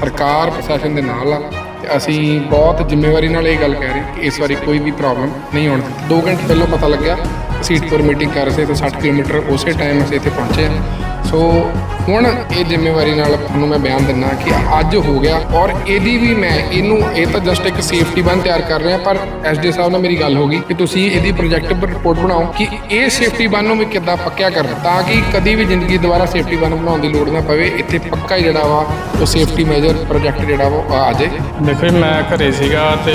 ਸਰਕਾਰ ਪ੍ਰਸ਼ਾਸਨ ਦੇ ਨਾਲ ਆ ਤੇ ਅਸੀਂ ਬਹੁਤ ਜ਼ਿੰਮੇਵਾਰੀ ਨਾਲ ਇਹ ਗੱਲ ਕਹਿ ਰਹੇ ਕਿ ਇਸ ਵਾਰੀ ਕੋਈ ਵੀ ਪ੍ਰੋਬਲਮ ਨਹੀਂ ਆਉਣ ਦਿੱਤੀ। 2 ਘੰਟੇ ਪਹਿਲਾਂ ਪਤਾ ਲੱਗਿਆ ਸੀਟਪੁਰ ਮੀਟਿੰਗ ਕਰ ਰਹੇ ਸੀ ਤੇ 60 ਕਿਲੋਮੀਟਰ ਉਸੇ ਟਾਈਮ ਅਸੀਂ ਇੱਥੇ ਪਹੁੰਚੇ ਹਾਂ। ਸੋ ਹੁਣ ਇਹ ਜ਼ਿੰਮੇਵਾਰੀ ਨਾਲ ਤੁਹਾਨੂੰ ਮੈਂ ਬਿਆਨ ਦਿੰਦਾ ਕਿ ਅੱਜ ਹੋ ਗਿਆ ਔਰ ਇਹਦੀ ਵੀ ਮੈਂ ਇਹਨੂੰ ਇਹ ਤਾਂ ਜਸਟ ਇੱਕ ਸੇਫਟੀ ਬਨ ਤਿਆਰ ਕਰ ਰਹੇ ਹਾਂ ਪਰ ਐਸਡੀ ਸਾਹਿਬ ਨਾਲ ਮੇਰੀ ਗੱਲ ਹੋ ਗਈ ਕਿ ਤੁਸੀਂ ਇਹਦੀ ਪ੍ਰੋਜੈਕਟ ਰਿਪੋਰਟ ਬਣਾਓ ਕਿ ਇਹ ਸੇਫਟੀ ਬੰਨ ਨੂੰ ਵੀ ਕਿੱਦਾਂ ਪੱਕਿਆ ਕਰਨਾ ਤਾਂ ਕਿ ਕਦੀ ਵੀ ਜ਼ਿੰਦਗੀ ਦੁਬਾਰਾ ਸੇਫਟੀ ਬੰਨ ਬਣਾਉਣ ਦੀ ਲੋੜ ਨਾ ਪਵੇ ਇੱਥੇ ਪੱਕਾ ਹੀ ਜਿਹੜਾ ਵਾ ਉਹ ਸੇਫਟੀ ਮੇਜਰ ਪ੍ਰੋਜੈਕਟ ਜਿਹੜਾ ਵਾ ਆ ਜਾਏ। ਦੇਖੋ ਜੀ, ਮੈਂ ਘਰੇ ਸੀਗਾ ਤੇ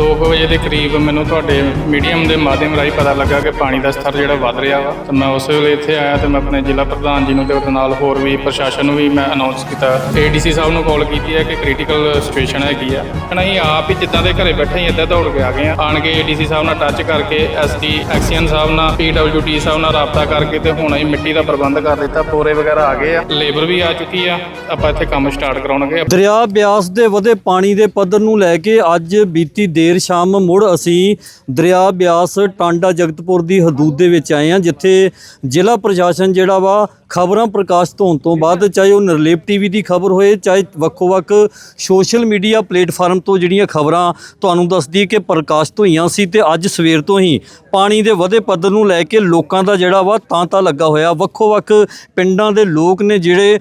2 ਵਜੇ ਦੇ ਕਰੀਬ ਮੈਨੂੰ ਤੁਹਾਡੇ ਮੀਡੀਅਮ ਦੇ ਮਾਧਿਅਮ ਰਾਹੀਂ ਪਤਾ ਲੱਗਾ ਕਿ ਪਾਣੀ ਦਾ ਸਤਰ ਜਿਹੜਾ ਵੱਧ ਰਿਹਾ ਵਾ ਤੇ ਮੈਂ ਉਸ ਵੇਲੇ ਇੱਥੇ ਆਇਆ ਤੇ ਮੈਂ ਆਪਣੇ ਜ਼ਿਲ੍ਹਾ ਪ੍ਰਧਾਨ ਜੀ ਨੂੰ ਤੇ ਉਹਦੇ ਨਾਲ ਹੋਰ ਵੀ ਪ੍ਰਸ਼ਾਸਨ ਨੂੰ ਵੀ ਮੈਂ ਅਨਾਉਂਸ ਕੀਤਾ। ਏਡੀਸੀ ਸਾਹਿਬ ਨੂੰ ਕਾਲ ਕੀਤੀ ਹੈ ਕਿ ਕ੍ਰਿਟੀਕਲ ਸਿਚੁਏਸ਼ਨ ਹੈਗੀ ਆ। ਹੁਣ ਅਸੀਂ ਆਪ ਹੀ ਜਿੱਦਾਂ ਦੇ ਘਰੇ ਬੈਠੇ ਹੀ ਇੱਦਾਂ ਦੌੜ ਕੇ ਆ ਗਏ ਆ। ਆਣ ਕੇ ਏਡੀਸੀ ਸਾਹਿਬ ਨਾਲ ਟੱਚ ਕਰਕੇ ਐਸਡੀ ਐਕਸੀਅਨ ਸਾਹਿਬ ਨਾਲ ਪੀਡਬਲਯੂਡੀ ਸਾਹਿਬ ਨਾਲ ਰਾਬਤਾ ਕਰਕੇ ਤੇ ਹੁਣ ਅਸੀਂ ਮਿੱਟੀ ਦਾ ਪ੍ਰਬੰਧ ਕਰ ਦਿੱਤਾ, ਪੋਰੇ ਵਗੈਰਾ ਆ ਗਏ ਆ। ਲੇਬਰ ਵੀ ਆ ਚੁੱਕੀ ਆ, ਆਪਾਂ ਇੱਥੇ ਕੰਮ ਸਟਾਰਟ ਕਰਾਉਣਗੇ। ਦਰਿਆ ਬਿਆਸ ਦੇ ਵਧੇ ਪਾਣੀ ਦੇ ਪੱਧਰ ਨੂੰ ਲੈ ਕੇ ਅੱਜ ਬੀਤੀ ਦੇਰ ਸ਼ਾਮ ਮੁੜ ਅਸੀਂ ਦਰਿਆ ਬਿਆਸ ਟਾਂਡਾ ਜਗਤਪੁਰ ਦੀ ਹਦੂਦ ਦੇ ਵਿੱਚ ਆਏ ਹਾਂ, ਜਿੱਥੇ ਜ਼ਿਲ੍ਹਾ ਪ੍ਰਸ਼ਾਸਨ ਜਿਹੜਾ ਵਾ ਖਬਰਾਂ ਪ੍ਰਕਾਸ਼ਿਤ ਹੋਣ ਤੋਂ ਬਾਅਦ ਚਾਹੇ ਉਹ ਨਿਰਲੇਪ ਟੀਵੀ ਦੀ ਖਬਰ ਹੋਏ, ਚਾਹੇ ਵੱਖੋ-ਵੱਖ ਸੋਸ਼ਲ ਮੀਡੀਆ ਪਲੇਟਫਾਰਮ ਤੋਂ ਜਿਹੜੀਆਂ ਖਬਰਾਂ ਤੁਹਾਨੂੰ ਦੱਸਦੀ ਹੈ ਕਿ ਪ੍ਰਕਾਸ਼ਿਤ ਹੋਈਆਂ ਸੀ ਤੇ ਅੱਜ ਸਵੇਰ ਤੋਂ ਹੀ ਪਾਣੀ ਦੇ ਵਧੇ ਪੱਧਰ ਨੂੰ ਲੈ ਕੇ ਲੋਕਾਂ ਦਾ ਜਿਹੜਾ ਵਾ ਤਾਂ-ਤਾਂ ਲੱਗਾ ਹੋਇਆ। ਵੱਖੋ-ਵੱਖ ਪਿੰਡਾਂ ਦੇ ਲੋਕ ਨੇ ਜਿਹੜੇ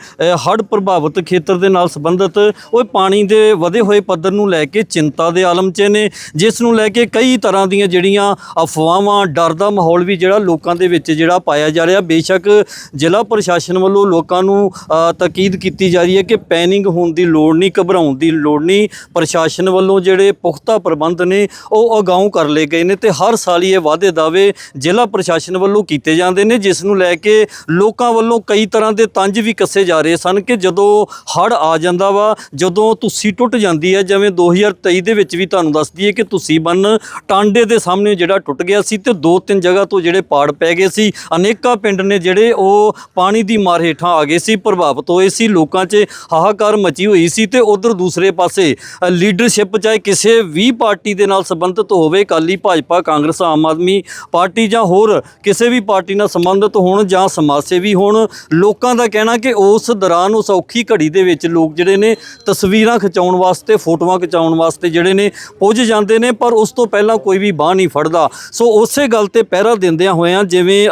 ਹੜ੍ਹ ਪ੍ਰਭਾਵਿਤ ਖੇਤਰ ਦੇ ਨਾਲ ਸੰਬੰਧਿਤ, ਉਹ ਪਾਣੀ ਦੇ ਵਧੇ ਹੋਏ ਪੱਧਰ ਨੂੰ ਲੈ ਕੇ ਚਿੰਤਾ ਦੇ ਆਲਮ 'ਚ ਨੇ, ਜਿਸ ਨੂੰ ਲੈ ਕੇ ਕਈ ਤਰ੍ਹਾਂ ਦੀਆਂ ਜਿਹੜੀਆਂ ਅਫਵਾਹਾਂ, ਡਰ ਦਾ ਮਾਹੌਲ ਵੀ ਜਿਹੜਾ ਲੋਕਾਂ ਦੇ ਵਿੱਚ ਜਿਹੜਾ ਪਾਇਆ ਜਾ ਰਿਹਾ। ਬੇਸ਼ੱਕ ਜ਼ਿਲ੍ਹਾ ਪ੍ਰਸ਼ਾਸਨ ਵੱਲੋਂ ਲੋਕਾਂ ਨੂੰ ਤਾਕੀਦ ਕੀਤੀ ਜਾ ਰਹੀ ਹੈ ਕਿ ਪੈਨਿੰਗ ਹੋਣ ਦੀ ਲੋੜ ਨਹੀਂ, ਘਬਰਾਉਣ ਦੀ ਲੋੜ ਨਹੀਂ। ਪ੍ਰਸ਼ਾਸਨ ਵੱਲੋਂ ਜਿਹੜੇ ਪੁਖਤਾ ਪ੍ਰਬੰਧ ਨੇ, ਉਹ ਅਗਾਊਂ ਕਰ ਲਏ ਗਏ ਨੇ ਤੇ ਹਰ ਸਾਲ ਹੀ ਇਹ ਵਾਅਦੇ ਦਾਅਵੇ ਜ਼ਿਲ੍ਹਾ ਪ੍ਰਸ਼ਾਸਨ ਵੱਲੋਂ ਕੀਤੇ ਜਾਂਦੇ ਨੇ, ਜਿਸ ਨੂੰ ਲੈ ਕੇ ਲੋਕਾਂ ਵੱਲੋਂ ਕਈ ਤਰ੍ਹਾਂ ਦੇ ਤੰਜ ਵੀ ਕੱਸੇ ਜਾ ਰਹੇ ਸਨ ਕਿ ਜਦੋਂ ਹੜ ਆ ਜਾਂਦਾ ਵਾ, ਜਦੋਂ ਤੁਸੀਂ ਟੁੱਟ ਜਾਂਦੀ ਹੈ, ਜਿਵੇਂ 2023 ਦੇ ਵਿੱਚ ਵੀ ਤੁਹਾਨੂੰ ਦੱਸ ਦਈਏ ਕਿ ਤੁਸੀਂ ਬੰਨ ਟਾਂਡੇ ਦੇ ਸਾਹਮਣੇ ਜਿਹੜਾ ਟੁੱਟ ਗਿਆ ਸੀ ਤੇ ਦੋ ਤਿੰਨ ਜਗ੍ਹਾ ਤੋਂ ਜਿਹੜੇ ਪਾੜ ਪੈ ਗਏ ਸੀ। ਅਨੇਕਾਂ ਪਿੰਡ ਨੇ ਜਿਹੜੇ ਉਹ ਪਾਣੀ ਦੀ ਮਾਰ ਹੇਠਾਂ ਆ ਗਏ ਸੀ, ਪ੍ਰਭਾਵਿਤ ਹੋਏ ਸੀ, ਲੋਕਾਂ 'ਚ ਹਾਹਾਕਾਰ ਮਚੀ ਹੋਈ ਸੀ ਤੇ ਉਧਰ ਦੂਸਰੇ ਪਾਸੇ ਲੀਡਰਸ਼ਿਪ ਚਾਹੇ ਕਿਸੇ ਵੀ ਪਾਰਟੀ ਦੇ ਨਾਲ ਸੰਬੰਧਿਤ ਹੋਵੇ, ਅਕਾਲੀ ਭਾਜਪਾ, ਕਾਂਗਰਸ, ਆਮ ਆਦਮੀ ਪਾਰਟੀ ਜਾਂ ਹੋਰ ਕਿਸੇ ਵੀ ਪਾਰਟੀ ਨਾਲ ਸੰਬੰਧਿਤ ਹੋਣ ਜਾਂ ਸਮਾਜ ਸੇਵੀ ਹੋਣ, ਲੋਕਾਂ ਦਾ ਕਹਿਣਾ ਕਿ ਉਸ ਦੌਰਾਨ ਉਸ ਔਖੀ ਘੜੀ ਦੇ ਵਿੱਚ ਲੋਕ ਜਿਹੜੇ ਨੇ ਤਸਵੀਰਾਂ ਖਿਚਾਉਣ ਵਾਸਤੇ, ਫੋਟੋਆਂ ਖਿਚਾਉਣ ਵਾਸਤੇ ਜਿਹੜੇ ਨੇ ਪੁੱਜ ਜਾਂਦੇ ਨੇ, ਪਰ ਉਸ ਤੋਂ ਪਹਿਲਾਂ ਕੋਈ ਵੀ ਬਾਹ ਨਹੀਂ ਫੜਦਾ। ਸੋ ਉਸੇ ਗੱਲ ਤੇ ਪਹਿਰਾ ਦਿੰਦਿਆਂ ਹੋਇਆਂ ਜਿਵੇਂ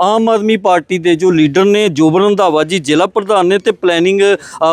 ਆਮ ਆਦਮੀ ਪਾਰਟੀ ਦੇ ਜੋ ਲੀਡਰ ਨੇ ਜੋਬਨ ਰੰਧਾਵਾ ਜੀ ਜ਼ਿਲ੍ਹਾ ਪ੍ਰਧਾਨ ਨੇ ਤੇ ਪਲੈਨਿੰਗ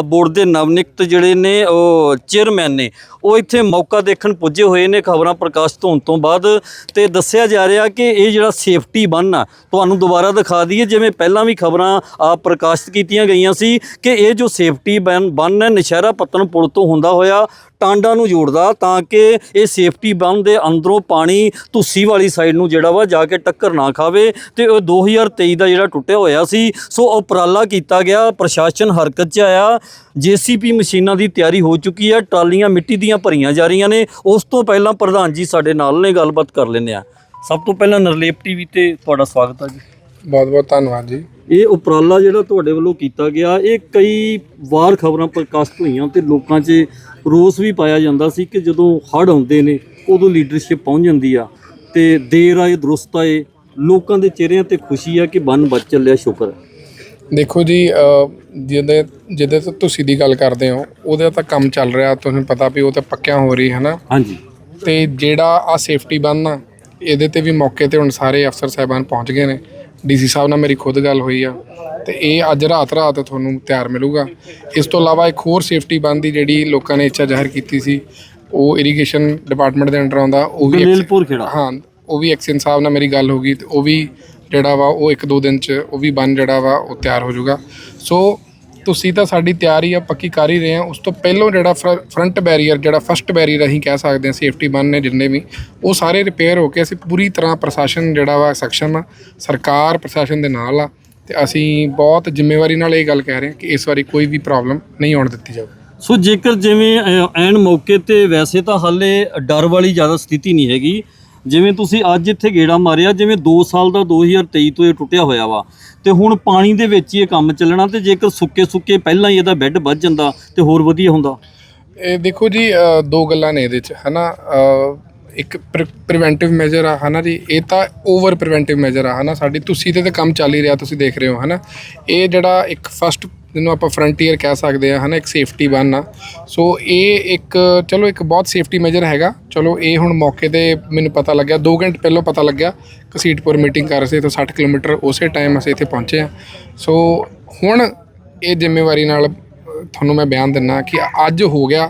ਬੋਰਡ ਦੇ ਨਵਨਿਕਤ ਜਿਹੜੇ ਨੇ ਉਹ ਚੇਅਰਮੈਨ ਨੇ ਉਹ ਇੱਥੇ ਮੌਕਾ ਦੇਖਣ ਪੁੱਜੇ ਹੋਏ ਨੇ ਖਬਰਾਂ ਪ੍ਰਕਾਸ਼ਿਤ ਹੋਣ ਤੋਂ ਬਾਅਦ ਤੇ ਦੱਸਿਆ ਜਾ ਰਿਹਾ ਕਿ ਇਹ ਜਿਹੜਾ ਸੇਫਟੀ ਬੰਨ ਆ ਤੁਹਾਨੂੰ ਦੁਬਾਰਾ ਦਿਖਾ ਦਈਏ ਜਿਵੇਂ ਪਹਿਲਾਂ ਵੀ ਖਬਰਾਂ ਅ, ਪ੍ਰਕਾਸ਼ਿਤ ਕੀਤੀਆਂ ਗਈਆਂ ਸੀ ਕਿ ਇਹ ਜੋ ਸੇਫਟੀ ਬੰਨ ਬੰਨ ਹੈ ਨਸ਼ਹਿਰਾ ਪੱਤਨ ਪੁਲ ਤੋਂ ਹੁੰਦਾ ਹੋਇਆ ਟਾਂਡਾ ਨੂੰ ਜੋੜਦਾ ਤਾਂ ਕਿ ਇਹ ਸੇਫਟੀ ਬੰਨ ਦੇ ਅੰਦਰੋਂ ਪਾਣੀ ਧੁੱਸੀ ਵਾਲੀ ਸਾਈਡ ਨੂੰ ਜਿਹੜਾ ਵਾ ਜਾ ਕੇ ਟੱਕਰ ਨਾ ਖਾਵੇ ਤੇ ਉਹ 2023 ਦਾ ਜਿਹੜਾ ਟੁੱਟਿਆ ਹੋਇਆ ਸੀ ਸੋ ਉਪਰਾਲਾ ਕੀਤਾ ਗਿਆ ਪ੍ਰਸ਼ਾਸਨ ਹਰਕਤ 'ਚ ਆਇਆ ਜੀਸੀਪੀ ਮਸ਼ੀਨਾਂ ਦੀ ਤਿਆਰੀ ਹੋ ਚੁੱਕੀ ਹੈ ਟਰਾਲੀਆਂ ਮਿੱਟੀ ਦੀਆਂ ਭਰੀਆਂ ਜਾ ਰਹੀਆਂ ਨੇ ਉਸ ਤੋਂ ਪਹਿਲਾਂ ਪ੍ਰਧਾਨ ਜੀ ਸਾਡੇ ਨਾਲ ਨੇ ਗੱਲਬਾਤ ਕਰ ਲੈਂਦੇ ਆ ਸਭ ਤੋਂ ਪਹਿਲਾਂ ਨਰਲੇਪ ਟੀਵੀ ਤੇ ਤੁਹਾਡਾ ਸਵਾਗਤ ਹੈ ਜੀ। ਬਹੁਤ ਬਹੁਤ ਧੰਨਵਾਦ ਜੀ। ਇਹ ਉਪਰਾਲਾ ਜਿਹੜਾ ਤੁਹਾਡੇ ਵੱਲੋਂ ਕੀਤਾ ਗਿਆ ਇਹ ਕਈ ਵਾਰ ਖਬਰਾਂ ਪ੍ਰਕਾਸ਼ਿਤ ਹੋਈਆਂ ਤੇ ਲੋਕਾਂ 'ਚ ਰੋਸ ਵੀ ਪਾਇਆ ਜਾਂਦਾ ਸੀ ਕਿ ਜਦੋਂ ਹੜ੍ਹ ਆਉਂਦੇ ਨੇ ਉਦੋਂ ਲੀਡਰਸ਼ਿਪ ਪਹੁੰਚ ਜਾਂਦੀ ਆ ਤੇ ਦੇਰ ਆਏ ਦਰੁਸਤ ਆਏ ਲੋਕਾਂ ਦੇ ਚਿਹਰਿਆਂ ਤੇ ਖੁਸ਼ੀ ਆ ਕਿ ਬੰਨ ਬਚ ਚੱਲਿਆ ਸ਼ੁਕਰ। ਦੇਖੋ ਜੀ ਜਿਹਦੇ ਜਿਹਦੇ ਤੋਂ ਤੁਸੀਂ ਦੀ ਗੱਲ ਕਰਦੇ ਹੋ ਉਹਦਾ ਤਾਂ ਕੰਮ ਚੱਲ ਰਿਹਾ ਤੁਹਾਨੂੰ ਪਤਾ ਵੀ ਉਹ ਤਾਂ ਪੱਕਿਆਂ ਹੋ ਰਹੀ ਹੈ ਨਾ ਹਾਂਜੀ। ਤੇ ਜਿਹੜਾ ਆ ਸੇਫਟੀ ਬੰਨ ਆ ਇਹਦੇ ਤੇ ਵੀ ਮੌਕੇ ਤੇ ਹੁਣ ਸਾਰੇ ਅਫਸਰ ਸਾਹਿਬਾਨ ਪਹੁੰਚ ਗਏ ਨੇ। ਡੀਸੀ ਸਾਹਿਬ ਨਾਲ ਮੇਰੀ ਖੁਦ ਗੱਲ ਹੋਈ ਆ ਤੇ ਇਹ ਅੱਜ ਰਾਤ ਰਾਤ ਤੁਹਾਨੂੰ ਤਿਆਰ ਮਿਲੂਗਾ। ਇਸ ਤੋਂ ਇਲਾਵਾ ਇੱਕ ਹੋਰ ਸੇਫਟੀ ਬੰਨ ਦੀ ਜਿਹੜੀ ਲੋਕਾਂ ਨੇ ਇੱਛਾ ਜ਼ਾਹਰ ਕੀਤੀ ਸੀ ਉਹ ਇਰੀਗੇਸ਼ਨ ਡਿਪਾਰਟਮੈਂਟ ਦੇ ਅੰਡਰ ਆਉਂਦਾ ਉਹ ਵੀ ਗਲੇਲਪੁਰ ਖੇੜਾ ਹਾਂ ਉਹ ਵੀ ਐਕਸ਼ਨ ਸਾਹਿਬ ਨਾਲ ਮੇਰੀ ਗੱਲ ਹੋ ਗਈ ਤੇ ਉਹ ਵੀ ਜਿਹੜਾ ਵਾ ਉਹ ਇੱਕ ਦੋ ਦਿਨ ਚ ਉਹ ਵੀ ਬੰਨ ਜਿਹੜਾ ਵਾ ਉਹ ਤਿਆਰ ਹੋ ਜਾਊਗਾ। ਸੋ ਤੁਸੀਂ ਤਾਂ ਸਾਡੀ ਤਿਆਰੀ ਆ, ਪੱਕੀ ਕਰ ਹੀ ਰਹੇ ਆ। ਉਸ ਤੋਂ ਪਹਿਲਾਂ ਜਿਹੜਾ ਫਰੰਟ ਬੈਰੀਅਰ ਜਿਹੜਾ ਫਸਟ ਬੈਰੀਅਰ ਅਸੀਂ ਕਹਿ ਸਕਦੇ ਹਾਂ ਸੇਫਟੀ ਬੰਨ ਨੇ ਜਿੰਨੇ ਵੀ, ਉਹ ਸਾਰੇ ਰਿਪੇਅਰ ਹੋ ਕੇ ਅਸੀਂ ਪੂਰੀ ਤਰ੍ਹਾਂ ਪ੍ਰਸ਼ਾਸਨ ਜਿਹੜਾ ਵਾ ਸક્ષਮ ਆ। ਸਰਕਾਰ ਪ੍ਰਸ਼ਾਸਨ ਦੇ ਨਾਲ ਆ ਤੇ ਅਸੀਂ ਬਹੁਤ ਜ਼ਿੰਮੇਵਾਰੀ ਨਾਲ ਇਹ ਗੱਲ ਕਹਿ ਰਹੇ ਹਾਂ ਕਿ ਇਸ ਵਾਰੀ ਕੋਈ ਵੀ ਪ੍ਰੋਬਲਮ ਨਹੀਂ ਆਉਣ ਦਿੱਤੀ ਜਾਵੇ ਸੋ ਜੇਕਰ ਜਿਵੇਂ ਐਨ ਮੌਕੇ ਤੇ ਵੈਸੇ ਤਾਂ ਹਾਲੇ ਡਰ ਵਾਲੀ ਜ਼ਿਆਦਾ ਸਥਿਤੀ ਨਹੀਂ ਹੈਗੀ। ਜਿਵੇਂ ਤੁਸੀਂ ਅੱਜ ਇੱਥੇ ਗੇੜਾ ਮਾਰਿਆ ਜਿਵੇਂ 2 ਸਾਲ ਦਾ 2023 ਤੋਂ ਇਹ ਟੁੱਟਿਆ ਹੋਇਆ ਵਾ ਤੇ ਹੁਣ ਪਾਣੀ ਦੇ ਵਿੱਚ ਹੀ ਇਹ ਕੰਮ ਚੱਲਣਾ ਤੇ ਜੇਕਰ ਸੁੱਕੇ ਸੁੱਕੇ ਪਹਿਲਾਂ ਹੀ ਇਹਦਾ ਬੈੱਡ ਵੱਧ ਜਾਂਦਾ ਤੇ ਹੋਰ ਵਧੀਆ ਹੁੰਦਾ। ਇਹ ਦੇਖੋ ਜੀ ਅ, ਦੋ ਗੱਲਾਂ ਨੇ ਇਹਦੇ ਚ ਹਨਾ? ਅ, ਇੱਕ ਪ੍ਰੀਵੈਂਟਿਵ ਮੈਜਰ ਆ ਹਨਾ ਜੀ? ਇਹ ਤਾਂ ਓਵਰ ਪ੍ਰੀਵੈਂਟਿਵ ਮੈਜਰ ਆ ਹਨਾ? ਸਾਡੀ ਤੁਸੀਂ ਤੇ ਤਾਂ ਕੰਮ ਚੱਲ ਹੀ ਰਿਹਾ ਤੁਸੀਂ ਦੇਖ ਰਹੇ ਹੋ ਹਨਾ? ਇਹ ਜਿਹੜਾ ਇੱਕ ਫਸਟ ਜਿਹਨੂੰ ਆਪਾਂ ਫਰੰਟੀਅਰ ਕਹਿ ਸਕਦੇ ਆ ਹਨਾ, ਇੱਕ ਸੇਫਟੀ ਬਨ ਆ। ਸੋ ਇਹ ਇੱਕ, ਚਲੋ, ਇੱਕ ਬਹੁਤ ਸੇਫਟੀ ਮੈਜਰ ਹੈਗਾ। ਚਲੋ, ਇਹ ਹੁਣ ਮੌਕੇ ਤੇ ਮੈਨੂੰ ਪਤਾ ਲੱਗਿਆ 2 ਘੰਟੇ ਪਹਿਲਾਂ ਪਤਾ ਲੱਗਿਆ, ਕਸੀਟਪੁਰ ਮੀਟਿੰਗ ਕਰ ਰਹੇ ਸੀ ਤਾਂ 60 ਕਿਲੋਮੀਟਰ ਉਸੇ ਟਾਈਮ ਅਸੀਂ ਇੱਥੇ ਪਹੁੰਚੇ ਆ ਸੋ ਹੁਣ ਇਹ ਜ਼ਿੰਮੇਵਾਰੀ ਨਾਲ, ਤੁਹਾਨੂੰ ਮੈਂ ਬਿਆਨ ਦਿੰਨਾ ਕਿ ਅੱਜ ਹੋ ਗਿਆ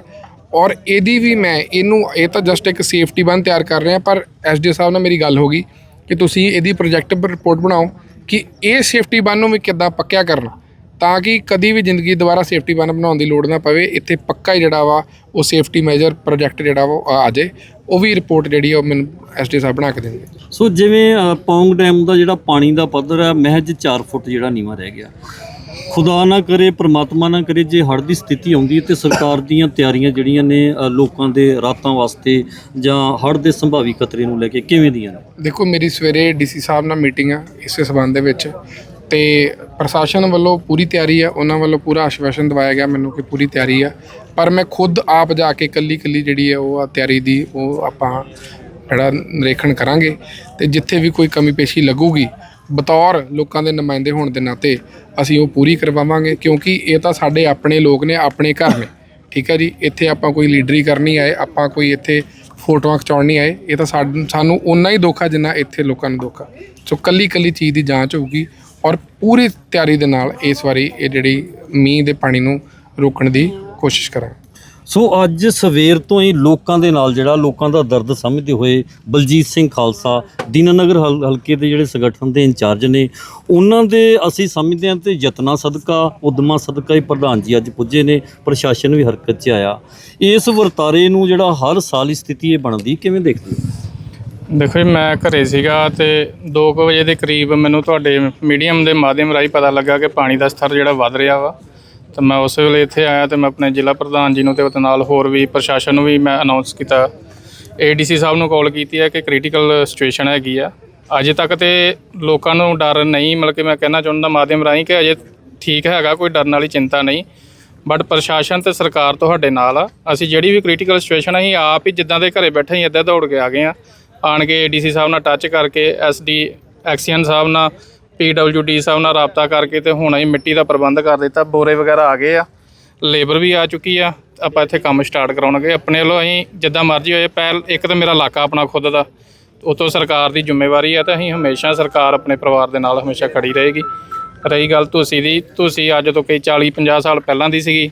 ਔਰ ਇਹਦੀ ਵੀ ਮੈਂ, ਇਹਨੂੰ, ਇਹ ਤਾਂ ਜਸਟ ਇੱਕ ਸੇਫਟੀ ਬਨ ਤਿਆਰ ਕਰ ਰਹੇ ਆ ਪਰ ਐਸਡੀ ਸਾਹਿਬ ਨਾਲ ਮੇਰੀ ਗੱਲ ਹੋ ਗਈ ਕਿ ਤੁਸੀਂ ਇਹਦੀ ਪ੍ਰੋਜੈਕਟ ਰਿਪੋਰਟ ਬਣਾਓ ਕਿ ਇਹ ਸੇਫਟੀ ਬਨ ਨੂੰ ਵੀ ਕਿੱਦਾਂ ਪੱਕਿਆ ਕਰਨਾ। ਤਾਂ ਕਿ ਕਦੀ ਵੀ ਜ਼ਿੰਦਗੀ ਦੁਬਾਰਾ ਸੇਫਟੀ ਬਨ ਬਣਾਉਣ ਦੀ ਲੋੜ ਨਾ ਪਵੇ ਇੱਥੇ ਪੱਕਾ ਹੀ ਜਿਹੜਾ ਵਾ ਉਹ ਸੇਫਟੀ ਮੇਜਰ ਪ੍ਰੋਜੈਕਟ ਜਿਹੜਾ ਵਾ ਉਹ ਆ ਜਾਏ ਉਹ ਵੀ ਰਿਪੋਰਟ ਜਿਹੜੀ ਉਹ ਮੈਨੂੰ ਐਸਡੀ ਸਾਹਿਬ ਬਣਾ ਕੇ ਦੇਣਗੇ ਸੋ ਜਿਵੇਂ ਪੌਂਗ ਡੈਮ ਦਾ ਜਿਹੜਾ ਪਾਣੀ ਦਾ ਪੱਧਰ ਹੈ ਮਹਿਜ 4 ਫੁੱਟ ਜਿਹੜਾ ਨੀਵਾਂ ਰਹਿ ਗਿਆ। ਖੁਦਾ ਨਾ ਕਰੇ ਪ੍ਰਮਾਤਮਾ ਨਾ ਕਰੇ ਜੇ ਹੜ੍ਹ ਦੀ ਸਥਿਤੀ ਆਉਂਦੀ ਹੈ ਤੇ ਸਰਕਾਰ ਦੀਆਂ ਤਿਆਰੀਆਂ ਜਿਹੜੀਆਂ ਨੇ ਲੋਕਾਂ ਦੇ ਰਾਤਾਂ ਵਾਸਤੇ ਜਾਂ ਹੜ੍ਹ ਦੇ ਸੰਭਾਵੀ ਖਤਰੇ ਨੂੰ ਲੈ ਕੇ ਕਿਵੇਂ ਦੀਆਂ ਨੇ? ਦੇਖੋ ਮੇਰੀ ਸਵੇਰੇ ਡੀਸੀ ਸਾਹਿਬ ਨਾਲ ਮੀਟਿੰਗ ਆ ਇਸੇ ਸਬੰਧ ਦੇ ਵਿੱਚ। ਤੇ ਪ੍ਰਸ਼ਾਸਨ ਵੱਲੋਂ ਪੂਰੀ ਤਿਆਰੀ ਹੈ, ਉਹਨਾਂ ਵੱਲੋਂ ਪੂਰਾ ਆਸ਼ਵਾਸਨ ਦਵਾਇਆ ਗਿਆ ਮੈਨੂੰ ਕਿ ਪੂਰੀ ਤਿਆਰੀ ਆ ਪਰ ਮੈਂ ਖੁਦ ਆਪ ਜਾ ਕੇ ਕੱਲੀ ਕੱਲੀ ਜਿਹੜੀ ਹੈ ਉਹ ਆ ਤਿਆਰੀ ਦੀ ਉਹ ਆਪਾਂ ਜਿਹੜਾ ਨਿਰੀਖਣ ਕਰਾਂਗੇ ਤੇ ਜਿੱਥੇ ਵੀ ਕੋਈ ਕਮੀ ਪੇਸ਼ੀ ਲੱਗੂਗੀ, ਬਤੌਰ ਲੋਕਾਂ ਦੇ ਨੁਮਾਇੰਦੇ ਹੋਣ ਦੇ ਨਾਤੇ ਅਸੀਂ ਉਹ ਪੂਰੀ ਕਰਵਾਵਾਂਗੇ ਕਿਉਂਕਿ ਇਹ ਤਾਂ ਸਾਡੇ ਆਪਣੇ ਲੋਕ ਨੇ, ਆਪਣੇ ਘਰ ਨੇ। ਠੀਕ ਹੈ ਜੀ, ਇੱਥੇ ਆਪਾਂ ਕੋਈ ਲੀਡਰੀ ਕਰਨੀ ਆਏ, ਆਪਾਂ ਕੋਈ ਇੱਥੇ ਫੋਟੋਆਂ ਖਿਚਾਉਣ ਨਹੀਂ ਆਏ, ਇਹ ਤਾਂ ਸਾਡ- ਸਾਨੂੰ ਉਨਾ ਹੀ ਦੁੱਖ ਆ ਜਿੰਨਾ ਇੱਥੇ ਲੋਕਾਂ ਨੂੰ ਦੁੱਖ ਆ। ਸੋ ਕੱਲੀ ਕੱਲੀ ਚੀਜ਼ ਦੀ ਜਾਂਚ ਹੋਊਗੀ ਔਰ ਪੂਰੀ ਤਿਆਰੀ ਦੇ ਨਾਲ ਇਸ ਵਾਰੀ ਇਹ ਜਿਹੜੀ ਮੀਂਹ ਦੇ ਪਾਣੀ ਨੂੰ ਰੋਕਣ ਦੀ ਕੋਸ਼ਿਸ਼ ਕਰਾਂ ਸੋ ਅੱਜ ਸਵੇਰ ਤੋਂ ਹੀ ਲੋਕਾਂ ਦੇ ਨਾਲ ਜਿਹੜਾ ਲੋਕਾਂ ਦਾ ਦਰਦ ਸਮਝਦੇ ਹੋਏ ਬਲਜੀਤ ਸਿੰਘ ਖਾਲਸਾ, ਦੀਨਾਨਗਰ ਹਲ- ਹਲਕੇ ਦੇ ਜਿਹੜੇ ਸੰਗਠਨ ਦੇ ਇੰਚਾਰਜ ਨੇ, ਉਹਨਾਂ ਦੇ ਅਸੀਂ ਸਮਝਦੇ ਹਾਂ ਤੇ ਯਤਨਾ ਸਦਕਾ, ਉਦਮਾਂ ਸਦਕਾ ਹੀ ਪ੍ਰਧਾਨ ਜੀ ਅੱਜ ਪੁੱਜੇ ਨੇ, ਪ੍ਰਸ਼ਾਸਨ ਵੀ ਹਰਕਤ 'ਚ ਆਇਆ। ਇਸ ਵਰਤਾਰੇ ਨੂੰ ਜਿਹੜਾ ਹਰ ਸਾਲ ਹੀ ਸਥਿਤੀ ਇਹ ਬਣਦੀ, ਕਿਵੇਂ ਦੇਖਦੇ ਹੋ? ਦੇਖੋ ਜੀ, ਮੈਂ ਘਰੇ ਸੀਗਾ ਤੇ 2 ਵਜੇ ਦੇ ਕਰੀਬ ਮੈਨੂੰ ਤੁਹਾਡੇ ਮੀਡੀਅਮ ਦੇ ਮਾਧਿਅਮ ਰਾਹੀਂ ਪਤਾ ਲੱਗਾ ਕਿ ਪਾਣੀ ਦਾ ਸਤਰ ਜਿਹੜਾ ਵੱਧ ਰਿਹਾ ਵਾ। ਤੇ ਮੈਂ ਉਸ ਵੇਲੇ ਇੱਥੇ ਆਇਆ ਤੇ ਮੈਂ ਆਪਣੇ ਜ਼ਿਲ੍ਹਾ ਪ੍ਰਧਾਨ ਜੀ ਨੂੰ ਤੇ ਉਹਦੇ ਨਾਲ ਹੋਰ ਵੀ ਪ੍ਰਸ਼ਾਸਨ ਨੂੰ ਵੀ ਮੈਂ ਅਨਾਉਂਸ ਕੀਤਾ। ਏਡੀਸੀ ਸਾਹਿਬ ਨੂੰ ਕਾਲ ਕੀਤੀ ਹੈ ਕਿ ਕ੍ਰਿਟੀਕਲ ਸਿਚੁਏਸ਼ਨ ਹੈਗੀ ਆ। ਅਜੇ ਤੱਕ ਤੇ ਲੋਕਾਂ ਨੂੰ ਡਰ ਨਹੀਂ, ਮਤਲਬ ਕਿ ਮੈਂ ਕਹਿਣਾ ਚਾਹੁੰਦਾ ਮਾਧਿਅਮ ਰਾਹੀਂ ਕਿ ਅਜੇ ਠੀਕ ਹੈਗਾ, ਕੋਈ ਡਰਨ ਵਾਲੀ ਚਿੰਤਾ ਨਹੀਂ। ਬਟ ਪ੍ਰਸ਼ਾਸਨ ਤੇ ਸਰਕਾਰ ਤੁਹਾਡੇ ਨਾਲ ਆ। ਅਸੀਂ ਜਿਹੜੀ ਵੀ ਕ੍ਰਿਟੀਕਲ ਸਿਚੁਏਸ਼ਨ ਅਸੀਂ ਆਪ ਹੀ ਜਿੱਦਾਂ ਦੇ ਘਰੇ ਬੈਠੇ ਹੀ ਇੱਦਾਂ ਦੌੜ ਕੇ ਆ ਗਏ ਆ। ਆਣ ਕੇ ਏਡੀਸੀ ਸਾਹਿਬ ਨਾਲ ਟੱਚ ਕਰਕੇ ਐਸਡੀ ਐਕਸੀਅਨ ਸਾਹਿਬ ਨਾਲ ਪੀਡਬਲਯੂਡੀ ਸਾਹਿਬ ਨਾਲ ਰਾਬਤਾ ਕਰਕੇ ਤੇ ਹੁਣ ਅਸੀਂ ਮਿੱਟੀ ਦਾ ਪ੍ਰਬੰਧ ਕਰ ਦਿੱਤਾ। ਬੋਰੇ ਵਗੈਰਾ ਆ ਗਏ ਆ ਲੇਬਰ ਵੀ ਆ ਚੁੱਕੀ ਆ, ਆਪਾਂ ਇੱਥੇ ਕੰਮ ਸਟਾਰਟ ਕਰਾਉਣਗੇ। ਆਪਣੇ ਵੱਲੋਂ ਅਸੀਂ ਜਿੱਦਾਂ ਮਰਜ਼ੀ ਹੋਏ, ਪਹਿਲ ਇੱਕ ਤਾਂ ਮੇਰਾ ਇਲਾਕਾ ਆਪਣਾ ਖੁਦ ਦਾ ਉਤੋਂ ਸਰਕਾਰ ਦੀ ਜ਼ਿੰਮੇਵਾਰੀ ਆ ਤਾਂ ਅਸੀਂ ਹਮੇਸ਼ਾ ਸਰਕਾਰ ਆਪਣੇ ਪਰਿਵਾਰ ਦੇ ਨਾਲ ਹਮੇਸ਼ਾ ਖੜੀ ਰਹੇਗੀ। ਰਹੀ ਗੱਲ ਤੁਸੀਂ ਦੀ, ਤੁਸੀਂ ਅੱਜ ਤੋਂ ਕਈ 40 50 ਸਾਲ ਪਹਿਲਾਂ ਦੀ ਸੀਗੀ,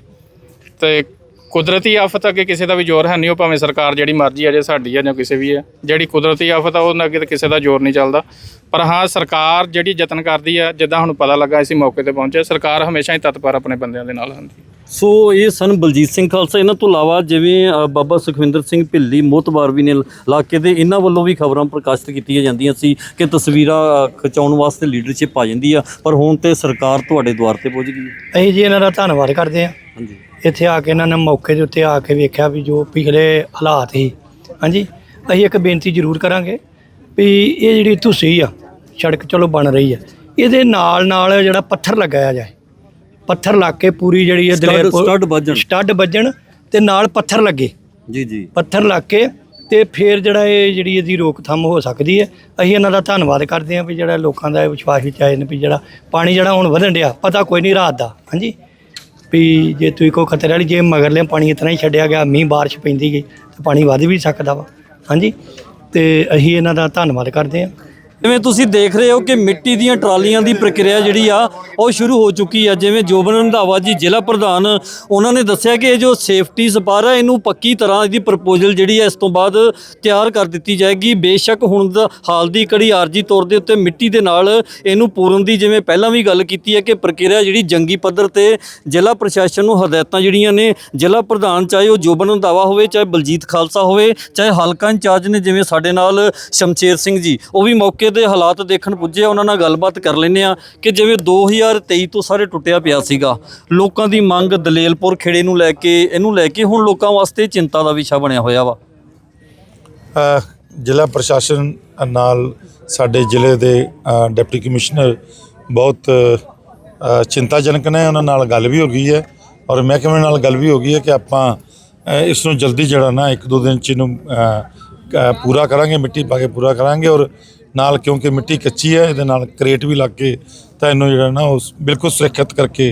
ਤੇ ਕੁਦਰਤੀ ਆਫਤ ਅੱਗੇ ਕਿਸੇ ਦਾ ਵੀ ਜ਼ੋਰ ਹੈ ਨਹੀਂ ਉਹ ਭਾਵੇਂ ਸਰਕਾਰ ਜਿਹੜੀ ਮਰਜ਼ੀ ਆ ਜੇ ਸਾਡੀ ਆ ਜਾਂ ਕਿਸੇ ਵੀ ਆ ਜਿਹੜੀ ਕੁਦਰਤੀ ਆਫਤ ਆ ਉਹਨਾਂ ਅੱਗੇ ਤਾਂ ਕਿਸੇ ਦਾ ਜ਼ੋਰ ਨਹੀਂ ਚੱਲਦਾ। ਪਰ ਹਾਂ ਸਰਕਾਰ ਜਿਹੜੀ ਯਤਨ ਕਰਦੀ ਆ ਜਿੱਦਾਂ ਹੁਣ ਪਤਾ ਲੱਗਾ ਅਸੀਂ ਮੌਕੇ ਤੇ ਪਹੁੰਚੇ ਸਰਕਾਰ ਹਮੇਸ਼ਾ ਹੀ ਤਤਪਰ ਆਪਣੇ ਬੰਦਿਆਂ ਦੇ ਨਾਲ ਹੁੰਦੀ ਸੋ ਇਹ ਸਨ ਬਲਜੀਤ ਸਿੰਘ ਖਾਲਸਾ। ਇਹਨਾਂ ਤੋਂ ਇਲਾਵਾ ਜਿਵੇਂ ਬਾਬਾ ਸੁਖਵਿੰਦਰ ਸਿੰਘ ਭਿੱਲੀ ਮੋਤਬਾਰ ਵੀ ਨੇ ਇਲਾਕੇ ਦੇ ਇਹਨਾਂ ਵੱਲੋਂ ਵੀ ਖਬਰਾਂ ਪ੍ਰਕਾਸ਼ਿਤ ਕੀਤੀਆਂ ਜਾਂਦੀਆਂ ਸੀ ਕਿ ਤਸਵੀਰਾਂ ਖਿਚਾਉਣ ਵਾਸਤੇ ਲੀਡਰਸ਼ਿਪ ਆ ਜਾਂਦੀ ਆ ਪਰ ਹੁਣ ਤੇ ਸਰਕਾਰ ਤੁਹਾਡੇ ਦੁਆਰ ਤੇ ਪਹੁੰਚ ਗਈ ਹੈ। ਅਸੀਂ ਜੀ ਇਹਨਾਂ ਦਾ ਧੰਨਵਾਦ ਕਰਦੇ ਹਾਂ। ਹਾਂਜੀ। ਇੱਥੇ ਆ ਕੇ ਇਹਨਾਂ ਨੇ ਮੌਕੇ ਦੇ ਉੱਤੇ ਆ ਕੇ ਵੇਖਿਆ ਵੀ ਜੋ ਪਿਛਲੇ ਹਾਲਾਤ ਸੀ। ਹਾਂਜੀ ਅਸੀਂ ਇੱਕ ਬੇਨਤੀ ਜ਼ਰੂਰ ਕਰਾਂਗੇ ਵੀ ਇਹ ਜਿਹੜੀ ਧੁੱਸੀ ਆ ਸੜਕ ਚਲੋ ਬਣ ਰਹੀ ਆ ਇਹਦੇ ਨਾਲ ਨਾਲ ਜਿਹੜਾ ਪੱਥਰ ਲਗਾਇਆ ਜਾਏ। ਪੱਥਰ ਲੱਗ ਕੇ ਪੂਰੀ ਜਿਹੜੀ ਇਹ ਸਟੱਡ- ਦਲੇਰਪੁਰ- ਸਟੱਡ ਵੱਜਣ। ਸਟੱਡ ਵੱਜਣ ਤੇ ਨਾਲ ਪੱਥਰ ਲੱਗੇ। ਜੀ ਜੀ। ਪੱਥਰ ਲੱਗ ਕੇ ਤੇ ਫਿਰ ਜਿਹੜਾ ਇਹ ਜਿਹੜੀ ਇਹਦੀ ਰੋਕਥਾਮ ਹੋ ਸਕਦੀ ਹੈ। ਅਸੀਂ ਇਹਨਾਂ ਦਾ ਧੰਨਵਾਦ ਕਰਦੇ ਹਾਂ ਵੀ ਜਿਹੜਾ ਲੋਕਾਂ ਦਾ ਇਹ ਵਿਸ਼ਵਾਸ ਵਿੱਚ ਆਏ ਨੇ ਵੀ ਜਿਹੜਾ ਪਾਣੀ ਜਿਹੜਾ ਹੁਣ ਵਧਣ ਡਿਆ ਪਤਾ ਕੋਈ ਨਹੀਂ ਰਾਤ ਦਾ। ਹਾਂਜੀ ਵੀ ਜੇ ਤੁਸੀਂ ਕੋਈ ਖਤਰੇ ਵਾਲੀ ਜੇ ਮਗਰਲੇ ਪਾਣੀ ਇਤਨਾ ਹੀ ਛੱਡਿਆ ਗਿਆ, ਮੀਂਹ ਬਾਰਿਸ਼ ਪੈਂਦੀ ਗਈ, ਤਾਂ ਪਾਣੀ ਵੱਧ ਵੀ ਸਕਦਾ ਵਾ। ਹਾਂਜੀ? ਤੇ ਅਸੀਂ ਇਹਨਾਂ ਦਾ ਧੰਨਵਾਦ ਕਰਦੇ ਹਾਂ। ਜਿਵੇਂ ਤੁਸੀਂ ਦੇਖ ਰਹੇ ਹੋ ਕਿ ਮਿੱਟੀ ਦੀਆਂ ਟਰਾਲੀਆਂ ਦੀ ਪ੍ਰਕਿਰਿਆ ਜਿਹੜੀ ਆ, ਉਹ ਸ਼ੁਰੂ ਹੋ ਚੁੱਕੀ ਆ। ਜਿਵੇਂ ਜੋਬਨ ਰੰਧਾਵਾ ਜੀ, ਜ਼ਿਲ੍ਹਾ ਪ੍ਰਧਾਨ, ਉਹਨਾਂ ਨੇ ਦੱਸਿਆ ਕਿ ਇਹ ਜੋ ਸੇਫਟੀ ਸਪਾਰ ਹੈ ਇਹਨੂੰ ਪੱਕੀ ਤਰ੍ਹਾਂ ਇਹਦੀ ਪ੍ਰਪੋਜ਼ਲ ਜਿਹੜੀ ਹੈ ਇਸ ਤੋਂ ਬਾਅਦ ਤਿਆਰ ਕਰ ਦਿੱਤੀ ਜਾਏਗੀ। ਬੇਸ਼ੱਕ ਹੁਣ ਦਾ ਹਾਲ ਦੀ ਕੜੀ ਆਰਜੀ ਤੌਰ ਦੇ ਉੱਤੇ ਮਿੱਟੀ ਦੇ ਨਾਲ ਇਹਨੂੰ ਪੂਰਨ ਦੀ ਜਿਵੇਂ ਪਹਿਲਾਂ ਵੀ ਗੱਲ ਕੀਤੀ ਹੈ ਕਿ ਪ੍ਰਕਿਰਿਆ ਜਿਹੜੀ ਜੰਗੀ ਪੱਧਰ ਤੇ ਜ਼ਿਲ੍ਹਾ ਪ੍ਰਸ਼ਾਸਨ ਨੂੰ ਹਦਾਇਤਾਂ ਜਿਹੜੀਆਂ ਨੇ, ਜ਼ਿਲ੍ਹਾ ਪ੍ਰਧਾਨ ਚਾਹੇ ਉਹ ਜੋਬਨ ਰੰਧਾਵਾ ਹੋਵੇ, ਚਾਹੇ ਬਲਜੀਤ ਖਾਲਸਾ ਹੋਵੇ, ਚਾਹੇ ਹਲਕਾ ਇੰਚਾਰਜ ਨੇ ਜਿਵੇਂ ਸਾਡੇ ਨਾਲ ਸ਼ਮਸ਼ੇਰ ਸਿੰਘ ਜੀ, ਉਹ ਵੀ ਮੌਕੇ ਦੇ ਹਾਲਾਤ ਦੇਖਣ ਪੁੱਜੇ ਉਹਨਾਂ ਨਾਲ ਗੱਲਬਾਤ ਕਰ ਲੈਂਦੇ ਆ ਕਿ ਜਿਵੇਂ 2023 ਤੋਂ ਸਾਰੇ ਟੁੱਟਿਆ ਪਿਆ ਸੀਗਾ। ਲੋਕਾਂ ਦੀ ਮੰਗ ਦਲੇਲਪੁਰ ਖੇੜੇ ਨੂੰ ਲੈ ਕੇ ਇਹਨੂੰ ਲੈ ਕੇ ਹੁਣ ਲੋਕਾਂ ਵਾਸਤੇ ਚਿੰਤਾ ਦਾ ਵਿਸ਼ਾ ਬਣਿਆ ਹੋਇਆ ਵਾ। ਜ਼ਿਲ੍ਹਾ ਪ੍ਰਸ਼ਾਸਨ ਨਾਲ ਸਾਡੇ ਜ਼ਿਲ੍ਹੇ ਦੇ ਡਿਪਟੀ ਕਮਿਸ਼ਨਰ ਬਹੁਤ ਚਿੰਤਾਜਨਕ ਨੇ ਉਹਨਾਂ ਨਾਲ ਗੱਲ ਵੀ ਹੋ ਗਈ ਹੈ ਔਰ ਮਹਿਕਮੇ ਨਾਲ ਗੱਲ ਵੀ ਹੋ ਗਈ ਹੈ ਕਿ ਆਪਾਂ ਅ, ਇਸ ਨੂੰ ਜਲਦੀ ਜਿਹੜਾ ਨਾ ਇੱਕ ਦੋ ਦਿਨ ਚ ਇਹਨੂੰ ਪੂਰਾ ਕਰਾਂਗੇ ਮਿੱਟੀ ਪਾ ਕੇ ਪੂਰਾ ਕਰਾਂਗੇ ਔਰ ਨਾਲ ਕਿਉਂਕਿ ਮਿੱਟੀ ਕੱਚੀ ਹੈ ਇਹਦੇ ਨਾਲ ਕਰੇਟ ਵੀ ਲੱਗ ਕੇ ਤਾਂ ਇਹਨੂੰ ਜਿਹੜਾ ਨਾ ਉਹ ਬਿਲਕੁਲ ਸੁਰੱਖਿਅਤ ਕਰਕੇ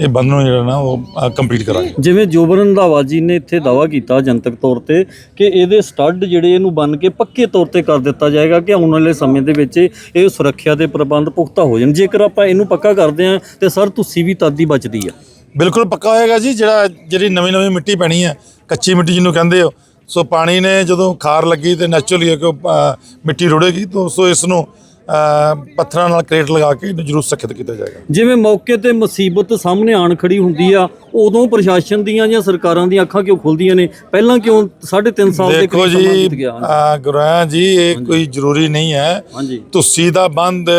ਇਹ ਬੰਦ ਨੂੰ ਜਿਹੜਾ ਨਾ ਉਹ ਕੰਪਲੀਟ ਕਰਾਂਗੇ। ਜਿਵੇਂ ਜੋਬਨ ਰੰਧਾਵਾ ਜੀ ਨੇ ਇੱਥੇ ਦਾਵਾ ਕੀਤਾ ਜਨਤਕ ਤੌਰ ਤੇ ਕਿ ਇਹਦੇ ਸਟੱਡ ਜਿਹੜੇ ਇਹਨੂੰ ਬੰਨ ਕੇ ਪੱਕੇ ਤੌਰ ਤੇ ਕਰ ਦਿੱਤਾ ਜਾਏਗਾ ਕਿ ਆਉਣ ਵਾਲੇ ਸਮੇਂ ਦੇ ਵਿੱਚ ਇਹ ਸੁਰੱਖਿਆ ਦੇ ਪ੍ਰਬੰਧ ਪੁਖਤਾ ਹੋ ਜਾਣ। ਜੇਕਰ ਆਪਾਂ ਇਹਨੂੰ ਪੱਕਾ ਕਰਦੇ ਹਾਂ ਤੇ ਸਰ ਤੁਸੀਂ ਵੀ ਤਦ ਹੀ ਬਚਦੀ ਆ। ਬਿਲਕੁਲ ਪੱਕਾ ਹੋਏਗਾ ਜੀ ਜਿਹੜਾ ਜਿਹੜੀ ਨਵੀਂ ਨਵੀਂ ਮਿੱਟੀ ਪੈਣੀ ਹੈ ਕੱਚੀ ਮਿੱਟੀ ਜਿਹਨੂੰ ਕਹਿੰਦੇ ਹੋ ਸੋ ਪਾਣੀ ਨੇ ਜਦੋਂ ਖਾਰ ਲੱਗੀ ਤੇ ਨੈਚੁਰਲੀ ਕਿ ਉਹ, ਅ, ਮਿੱਟੀ ਰੁੜੇਗੀ ਤਾਂ ਸੋ ਇਸ ਨੂੰ ਪੱਥਰਾਂ ਨਾਲ ਕਰੇਟ ਲਗਾ ਕੇ ਇਹਨੂੰ ਜ਼ਰੂਰ ਸੁਰੱਖਿਅਤ ਕੀਤਾ ਜਾਏਗਾ। ਜਿਵੇਂ ਮੌਕੇ ਤੇ ਮੁਸੀਬਤ ਸਾਹਮਣੇ ਆਣ ਖੜੀ ਹੁੰਦੀ ਆ ਉਦੋਂ ਪ੍ਰਸ਼ਾਸਨ ਦੀਆਂ ਜਾਂ ਸਰਕਾਰਾਂ ਦੀਆਂ ਅੱਖਾਂ ਕਿਉਂ ਖੁੱਲਦੀਆਂ ਨੇ? ਪਹਿਲਾਂ ਕਿਉਂ 3.5 ਸਾਲ ਦੇ ਦੇਖੋ ਕਰੀਬ ਸਮਾਂ ਜੀ ਬੀਤ ਗਿਆ? ਅ, ਗੁਰਾਂ ਜੀ ਇਹ ਕੋਈ ਜ਼ਰੂਰੀ ਨਹੀਂ ਹੈ। ਤੁਸੀਂ ਦਾ ਬੰਦ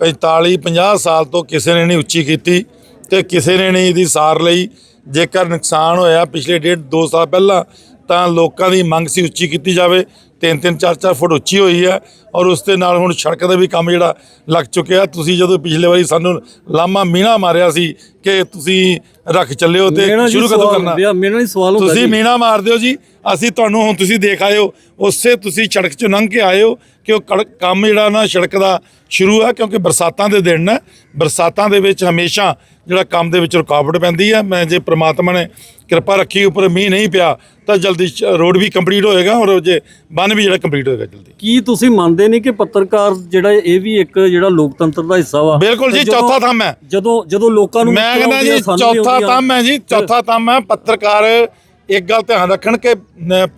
45 50 ਸਾਲ ਤੋਂ ਕਿਸੇ ਨੇ ਨਹੀਂ ਉੱਚੀ ਕੀਤੀ ਤੇ ਕਿਸੇ ਨੇ ਨਹੀਂ ਇਹਦੀ ਸਾਰ ਲਈ। ਜੇਕਰ ਨੁਕਸਾਨ ਹੋਇਆ ਪਿਛਲੇ ਡੇਢ 2 ਸਾਲ ਪਹਿਲਾਂ ਤਾਂ ਲੋਕਾਂ ਦੀ ਮੰਗ ਸੀ ਉੱਚੀ ਕੀਤੀ ਜਾਵੇ। ਤਿੰਨ ਤਿੰਨ ਚਾਰ ਚਾਰ ਫੁੱਟ ਉੱਚੀ ਹੋਈ ਹੈ ਔਰ ਉਸ ਦੇ ਨਾਲ ਹੁਣ ਸੜਕ ਦਾ ਵੀ ਕੰਮ ਜਿਹੜਾ ਲੱਗ ਚੁੱਕਿਆ। ਤੁਸੀਂ ਜਦੋਂ ਪਿਛਲੇ ਵਾਰੀ ਸਾਨੂੰ ਲਾਮਾ ਮੀਣਾ ਮਾਰਿਆ ਸੀ ਕਿ ਤੁਸੀਂ ਰੱਖ ਚੱਲਿਓ ਤੇ ਸ਼ੁਰੂ ਕਦੋਂ ਕਰਨਾ? ਹੁੰਦੇ ਆ, ਮੇਰਾ ਨਹੀਂ ਸਵਾਲ ਹੁੰਦਾ ਤੁਸੀਂ ਮੀਣਾ ਮਾਰਦੇ ਹੋ ਜੀ। ਅਸੀਂ ਤੁਹਾਨੂੰ ਹੁਣ ਤੁਸੀਂ ਦੇਖ ਆਇਓ ਉਸੇ ਤੁਸੀਂ ਸੜਕ 'ਚੋਂ ਲੰਘ ਕੇ ਆਇਓ ਕਿ ਉਹ ਕੰਮ ਜਿਹੜਾ ਨਾ ਸੜਕ ਦਾ ਸ਼ੁਰੂ ਹੈ ਕਿਉਂਕਿ ਬਰਸਾਤਾਂ ਦੇ ਦਿਨ ਨੇ। ਬਰਸਾਤਾਂ ਦੇ ਵਿੱਚ ਹਮੇਸ਼ਾ ਜਿਹੜਾ ਕੰਮ ਦੇ ਵਿੱਚ ਰੁਕਾਵਟ ਪੈਂਦੀ ਹੈ ਮੈਂ ਜੇ ਪ੍ਰਮਾਤਮਾ ਨੇ ਕਿਰਪਾ ਰੱਖੀ ਉੱਪਰ ਮੀਂਹ ਨਹੀਂ ਪਿਆ ਤਾਂ ਜਲਦੀ ਰੋਡ ਵੀ ਕੰਪਲੀਟ ਹੋਏਗਾ ਔਰ ਜੇ ਬੰਨ ਵੀ ਜਿਹੜਾ ਕੰਪਲੀਟ ਹੋਏਗਾ ਜਲਦੀ ਕੀ ਤੁਸੀਂ ਮੰਨਦੇ ਨਹੀਂ ਕਿ ਪੱਤਰਕਾਰ ਜਿਹੜਾ ਇਹ ਵੀ ਇੱਕ ਜਿਹੜਾ ਲੋਕਤੰਤਰ ਦਾ ਹਿੱਸਾ ਵਾ ਬਿਲਕੁਲ ਜੀ, ਚੌਥਾ ਥੰਮ ਹੈ। ਜਦੋਂ ਜਦੋਂ ਲੋਕਾਂ ਨੂੰ ਮੈਂ ਕਹਿੰਦਾ ਜੀ ਚੌਥਾ। ਥੰਮ ਹੈ ਜੀ ਚੌਥਾ ਥੰਮ ਹੈ ਪੱਤਰਕਾਰ ਇੱਕ ਗੱਲ ਧਿਆਨ ਰੱਖਣ ਕਿ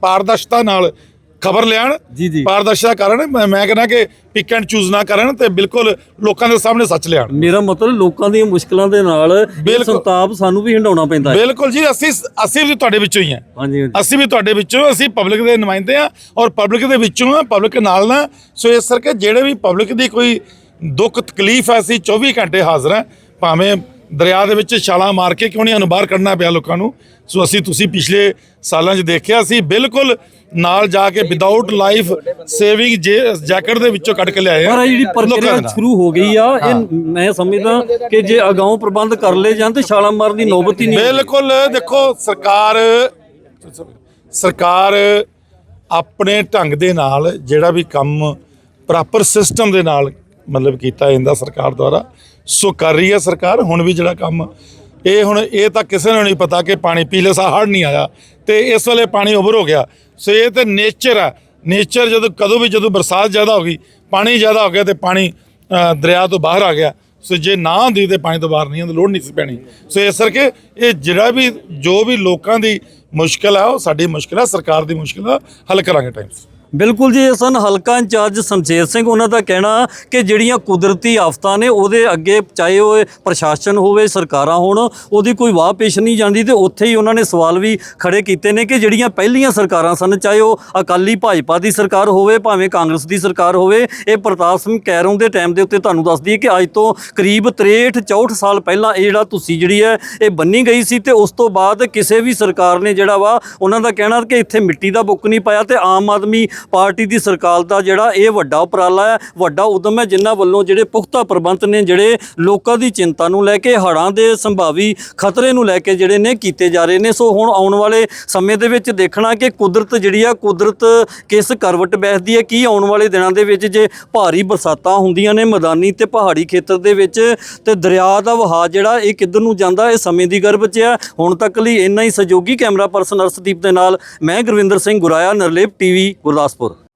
ਪਾਰਦਰਸ਼ਤਾ ਨਾਲ ਖਬਰ ਲੈਣ ਜੀ, ਜੀ। ਪਾਰਦਰਸ਼ਤਾ ਕਰਨ ਮੈਂ ਮੈਂ ਕਹਿੰਦਾ ਕਿ ਪਿਕ ਐਂਡ ਚੂਜ਼ ਨਾ ਕਰਨ ਤੇ ਬਿਲਕੁਲ ਲੋਕਾਂ ਦੇ ਸਾਹਮਣੇ ਸੱਚ ਲਿਆਣ ਮੇਰਾ ਮਤਲਬ ਲੋਕਾਂ ਦੀਆਂ ਮੁਸ਼ਕਲਾਂ ਦੇ ਨਾਲ। ਸੰਤਾਪ ਸਾਨੂੰ ਵੀ ਹੰਡਾਉਣਾ ਪੈਂਦਾ ਹੈ ਬਿਲਕੁਲ ਜੀ ਅਸੀਂ ਅਸੀਂ ਵੀ ਤੁਹਾਡੇ ਵਿੱਚੋਂ ਹੀ ਹਾਂ ਹਾਂਜੀ। ਅਸੀਂ ਵੀ ਤੁਹਾਡੇ ਵਿੱਚੋਂ ਅਸੀਂ ਪਬਲਿਕ ਦੇ ਨੁਮਾਇੰਦੇ ਆ ਔਰ ਪਬਲਿਕ ਦੇ ਵਿੱਚੋਂ ਆ ਪਬਲਿਕ ਨਾਲ ਨਾ ਸੋ ਇਸ ਕਰਕੇ ਜਿਹੜੇ ਵੀ ਪਬਲਿਕ ਦੀ ਕੋਈ ਦੁੱਖ ਤਕਲੀਫ ਹੈ ਅਸੀਂ 24 ਘੰਟੇ ਹਾਜ਼ਰ ਹਾਂ ਭਾਵੇਂ ਦਰਿਆ ਦੇ ਵਿੱਚ ਛਾਲਾਂ ਮਾਰ ਕੇ ਕਿਉਂ ਨਹੀਂ ਸਾਨੂੰ ਬਾਹਰ ਕੱਢਣਾ ਪਿਆ ਲੋਕਾਂ ਨੂੰ ਸੋ ਅਸੀਂ ਤੁਸੀਂ ਪਿਛਲੇ ਸਾਲਾਂ 'ਚ ਦੇਖਿਆ ਸੀ ਬਿਲਕੁਲ ਨਾਲ ਜਾ ਕੇ ਵਿਦਆਊਟ ਲਾਈਫ ਸੇਵਿੰਗ ਜੈਕਟ ਦੇ ਵਿੱਚੋਂ ਕੱਢ ਕੇ ਲਿਆਏ ਪਰ ਇਹ ਜਿਹੜੀ ਪ੍ਰਕਿਰਿਆ। ਸ਼ੁਰੂ ਹੋ ਗਈ ਆ ਇਹ ਮੈਂ ਸਮਝਦਾ ਕਿ ਜੇ ਅਗਾਊਂ ਪ੍ਰਬੰਧ ਕਰ ਲਏ ਜਾਣ ਤੇ ਛਾਲਾਂ ਮਾਰਨ ਦੀ ਨੌਬਤ ਹੀ ਨਹੀਂ। ਬਿਲਕੁਲ ਦੇਖੋ ਸਰਕਾਰ ਸਰਕਾਰ ਆਪਣੇ ਢੰਗ ਦੇ ਨਾਲ ਜਿਹੜਾ ਵੀ ਕੰਮ ਪ੍ਰੋਪਰ ਸਿਸਟਮ ਦੇ ਨਾਲ ਮਤਲਬ ਕੀਤਾ ਜਾਂਦਾ ਸਰਕਾਰ ਦੁਆਰਾ ਸੋ ਕਰ ਰਹੀ ਹੈ ਸਰਕਾਰ ਹੁਣ ਵੀ ਜਿਹੜਾ ਕੰਮ ਇਹ ਹੁਣ ਇਹ ਤਾਂ ਕਿਸੇ ਨੂੰ ਨਹੀਂ ਪਤਾ ਕਿ ਪਾਣੀ ਪੀਲੇ ਸਾ ਹੜ ਨਹੀਂ ਆਇਆ ਤੇ ਇਸ ਵੇਲੇ ਪਾਣੀ ਓਵਰ ਹੋ ਗਿਆ ਸੋ ਇਹ ਤੇ ਨੇਚਰ ਹੈ ਨੇਚਰ ਜਦੋਂ ਕਦੋਂ ਵੀ ਜਦੋਂ ਬਰਸਾਤ ਜ਼ਿਆਦਾ ਹੋ ਗਈ, ਪਾਣੀ ਜ਼ਿਆਦਾ ਹੋ ਗਿਆ ਤੇ ਪਾਣੀ ਦਰਿਆ ਤੋਂ ਬਾਹਰ ਆ ਗਿਆ। ਸੋ ਜੇ ਨਾ ਹੁੰਦੀ ਤੇ ਪਾਣੀ ਤੋਂ ਬਾਹਰ ਨਹੀਂ ਆਉਂਦਾ, ਲੋੜ ਨਹੀਂ ਸੀ ਪੈਣੀ। ਸੋ ਇਸ ਕਰਕੇ ਇਹ ਜਿਹੜਾ ਵੀ, ਜੋ ਵੀ ਲੋਕਾਂ ਦੀ ਮੁਸ਼ਕਲ ਹੈ ਉਹ ਸਾਡੀ ਮੁਸ਼ਕਲ ਹੈ ਸਰਕਾਰ ਦੀ ਮੁਸ਼ਕਲ ਹੈ ਹੱਲ ਕਰਾਂਗੇ ਟਾਈਮਸ ਬਿਲਕੁਲ ਜੀ, ਇਹ ਸਨ ਹਲਕਾ ਇੰਚਾਰਜ ਸਮਸ਼ੇਰ ਸਿੰਘ। ਉਹਨਾਂ ਦਾ ਕਹਿਣਾ ਕਿ ਜਿਹੜੀਆਂ ਕੁਦਰਤੀ ਆਫਤਾਂ ਨੇ, ਉਹਦੇ ਅੱਗੇ ਚਾਹੇ ਉਹ ਪ੍ਰਸ਼ਾਸਨ ਹੋਵੇ, ਸਰਕਾਰਾਂ ਹੋਣ, ਉਹਦੀ ਕੋਈ ਵਾਹ ਪੇਸ਼ ਨਹੀਂ ਜਾਂਦੀ ਤੇ ਉੱਥੇ ਹੀ ਉਹਨਾਂ ਨੇ ਸਵਾਲ ਵੀ ਖੜੇ ਕੀਤੇ ਨੇ ਕਿ ਜਿਹੜੀਆਂ ਪਹਿਲੀਆਂ ਸਰਕਾਰਾਂ ਸਨ, ਚਾਹੇ ਉਹ ਅਕਾਲੀ ਭਾਜਪਾ ਦੀ ਸਰਕਾਰ ਹੋਵੇ, ਭਾਵੇਂ ਕਾਂਗਰਸ ਦੀ ਸਰਕਾਰ ਹੋਵੇ, ਇਹ ਪ੍ਰਤਾਪ ਸਿੰਘ ਕੈਰੋਂ ਦੇ ਟਾਈਮ ਦੇ ਉੱਤੇ ਤੁਹਾਨੂੰ ਦੱਸ ਦਈਏ ਕਿ ਅੱਜ ਤੋਂ ਕਰੀਬ 63 64 ਸਾਲ ਪਹਿਲਾਂ ਇਹ ਜਿਹੜਾ ਤੁਸੀਂ ਜਿਹੜੀ ਹੈ, ਇਹ ਬੰਨੀ ਗਈ ਸੀ ਤੇ ਉਸ ਤੋਂ ਬਾਅਦ ਕਿਸੇ ਵੀ ਸਰਕਾਰ ਨੇ ਜਿਹੜਾ ਵਾ, ਉਹਨਾਂ ਦਾ ਕਹਿਣਾ ਕਿ ਇੱਥੇ ਮਿੱਟੀ ਦਾ ਬੁੱਕ ਨਹੀਂ ਪਾਇਆ ਤੇ ਆਮ ਆਦਮੀ ਪਾਰਟੀ ਦੀ ਸਰਕਾਰ ਦਾ ਜਿਹੜਾ ਇਹ ਵੱਡਾ ਉਪਰਾਲਾ ਹੈ, ਵੱਡਾ ਉਦਮ ਹੈ, ਜਿਨ੍ਹਾਂ ਵੱਲੋਂ ਜਿਹੜੇ ਪੁਖਤਾ ਪ੍ਰਬੰਧ ਨੇ, ਜਿਹੜੇ ਲੋਕਾਂ ਦੀ ਚਿੰਤਾ ਨੂੰ ਲੈ ਕੇ, ਹੜ੍ਹਾਂ ਦੇ ਸੰਭਾਵੀ ਖਤਰੇ ਨੂੰ ਲੈ ਕੇ ਜਿਹੜੇ ਨੇ ਕੀਤੇ ਜਾ ਰਹੇ ਨੇ। ਸੋ ਹੁਣ ਆਉਣ ਵਾਲੇ ਸਮੇਂ ਦੇ ਵਿੱਚ ਦੇਖਣਾ ਕਿ ਕੁਦਰਤ ਜਿਹੜੀ ਆ, ਕੁਦਰਤ ਕਿਸ ਕਰਵਟ ਬੈਠਦੀ ਹੈ, ਕੀ ਆਉਣ ਵਾਲੇ ਦਿਨਾਂ ਦੇ ਵਿੱਚ ਜੇ ਭਾਰੀ ਬਰਸਾਤਾਂ ਹੁੰਦੀਆਂ ਨੇ ਮੈਦਾਨੀ ਤੇ ਪਹਾੜੀ ਖੇਤਰ ਦੇ ਵਿੱਚ, ਤੇ ਦਰਿਆ ਦਾ ਵਹਾਅ ਜਿਹੜਾ ਇਹ ਕਿੱਧਰ ਨੂੰ ਜਾਂਦਾ, ਇਹ ਸਮੇਂ ਦੀ ਗਰਭ 'ਚ ਹੈ। ਹੁਣ ਤੱਕ ਲਈ ਇੰਨਾ ਹੀ ਸਹਿਯੋਗੀ ਕੈਮਰਾ ਪਰਸਨ ਅਰਸ਼ਦੀਪ ਦੇ ਨਾਲ, ਮੈਂ ਗੁਰਵਿੰਦਰ ਸਿੰਘ ਗੁਰਾਇਆ, ਨਰਲੇਪ ਟੀਵੀ Aspor.